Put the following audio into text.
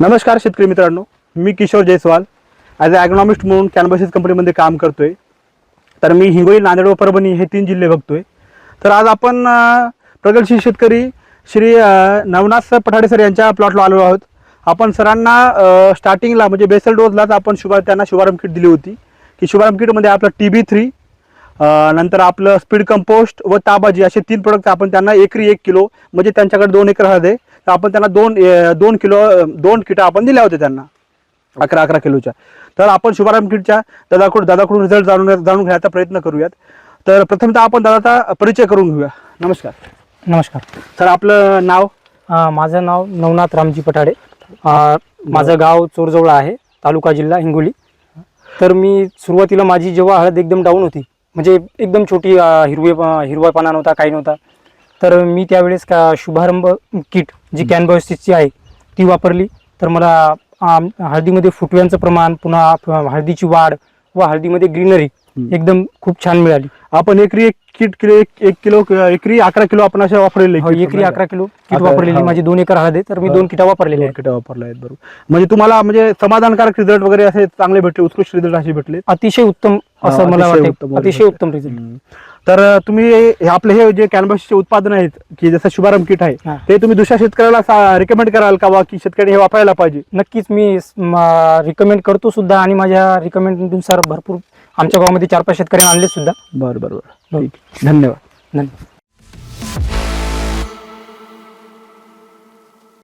नमस्कार शेतकरी मित्रांनो मी Kishor Jaiswal. As a agronomist म्हणून कॅनबसिस कंपनीमध्ये काम करतोय. तर मी हिंगोली नांदेड व परभणी हे तीन जिल्हे बघतोय. तर आज आपण प्रगतशील शेतकरी श्री नवनाथ सर पठाडे सर यांच्या प्लॉटला आलो आहोत. आपण सरांना स्टार्टिंगला म्हणजे बेसल डोजलाच आपण शुभा त्यांना शुभारंभ किट दिली होती. की शुभारंभ किटमध्ये आपलं टी बी थ्री नंतर आपलं स्पीड कंपोस्ट व ताबाजी असे तीन प्रोडक्ट आपण त्यांना एकरी एक किलो म्हणजे त्यांच्याकडे दोन एकर हळद आहे. तर आपण त्यांना दोन दोन किलो दोन किटा आपण दिल्या होत्या त्यांना. अकरा अकरा किलोच्या. तर आपण शुभारंभ किटच्या दादाकडून दादाकडून रिझल्ट जाणून जाणून घ्यायचा प्रयत्न करूयात. तर प्रथमतः आपण दादाचा परिचय करून घेऊया. नमस्कार. नमस्कार. सर आपलं नाव? अ, माझं नाव नवनाथ रामजी पठाडे. अ, माझं गाव चोरजवळ आहे तालुका जिल्हा हिंगोली. तर मी सुरुवातीला माझी जेव्हा हळद एकदम डाऊन होती म्हणजे एकदम छोटी अ, हिरवे हिरवापणा नव्हता काही नव्हता तर मी त्यावेळेस का शुभारंभ किट जी कॅनबॉसिसची आहे ती वापरली तर मला हळदीमध्ये फुटव्यांचं प्रमाण पुन्हा हळदीची वाढ व हळदीमध्ये ग्रीनरी. एकदम खूप छान मिळाली आपण एकरी एक किट किलो एक एक किलो एकरी अकरा किलो आपण असे वापरलेले हो, एकरी अकरा किलो किट वापरलेली. माझी दोन एकर हळद आहे तर मी. दोन किटा वापरलेल्या आहेत किट वापरले आहेत बरोबर म्हणजे तुम्हाला म्हणजे समाधानकारक रिझल्ट वगैरे असे चांगले भेटले उत्कृष्ट रिझल्ट असे भेटले अतिशय उत्तम असं मला वाटते अतिशय. उत्तम रिझल्ट. तर तुम्ही हे आपले हे जे कॅनव्हासचे उत्पादन आहेत की जसं शुभारंभ किट आहे हा. ते तुम्ही दुसऱ्या शेतकऱ्याला रिकमेंड कराल का बा की शेतकरी हे वापरायला पाहिजे? नक्कीच मी रिकमेंड करतो सुद्धा आणि माझ्या रिकमेंडनुसार भरपूर आमच्या गावामध्ये चार पाच शेतकऱ्यांनी आणले सुद्धा. बरं बरं बरं. हो. ठीक धन्यवाद. धन्यवाद.